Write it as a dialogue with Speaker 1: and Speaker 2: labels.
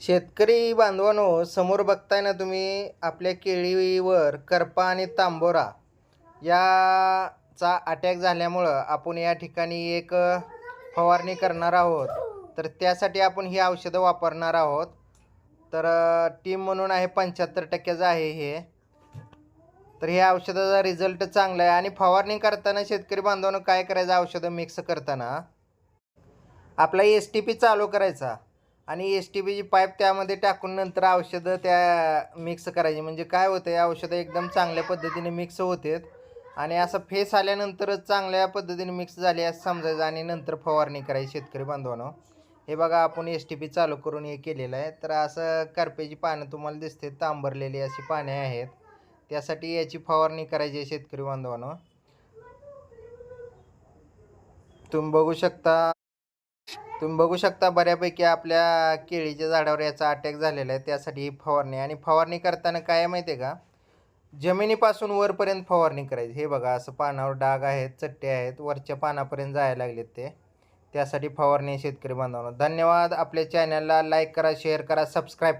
Speaker 1: शेतकरी बांधवांनो समोर बघताय ना तुम्ही आपल्या केळीवर करपा आणि तांबोरा याचा अटॅक झाल्यामुळं आपण या ठिकाणी एक फवारणी करणार आहोत. तर त्यासाठी आपण ही औषधं वापरणार आहोत. तर टीम म्हणून आहे पंच्याहत्तर टक्क्याचं आहे हे. तर हे औषधाचा रिझल्ट चांगला आहे. आणि फवारणी करताना शेतकरी बांधवांनो काय करायचं औषधं मिक्स करताना? आपला एस टी पी चालू करायचा. आणि एस टी पीची पाईप त्यामध्ये टाकून नंतर औषधं त्या मिक्स करायची. म्हणजे काय होतं आहे औषधं एकदम चांगल्या पद्धतीने मिक्स होतात. आणि असं फेस आल्यानंतरच चांगल्या पद्धतीने मिक्स झाली असं समजायचं आणि नंतर फवारणी करायची शेतकरी बांधवांनो. हे बघा आपण एस टी पी चालू करून हे केलेलं आहे. तर असं करपेची पानं तुम्हाला दिसते तांबरलेली अशी पाने आहेत. त्यासाठी याची फवारणी करायची आहे शेतकरी बांधवांनो. तुम्ही बघू शकता. तुम्ही बघू शकता बऱ्यापैकी आपल्या केळीच्या झाडावर याचा अटॅक झालेला आहे. त्यासाठी ही फवारणी आणि फवारणी करताना काय माहिती आहे का? जमिनीपासून वरपर्यंत फवारणी करायची. हे बघा असं पानावर डाग आहेत चट्टे आहेत वरच्या पानापर्यंत जायला लागलेत ते. त्यासाठी फवारणी शेतकरी बांधवांनो. धन्यवाद. आपल्या चॅनलला लाईक करा शेअर करा सबस्क्राईब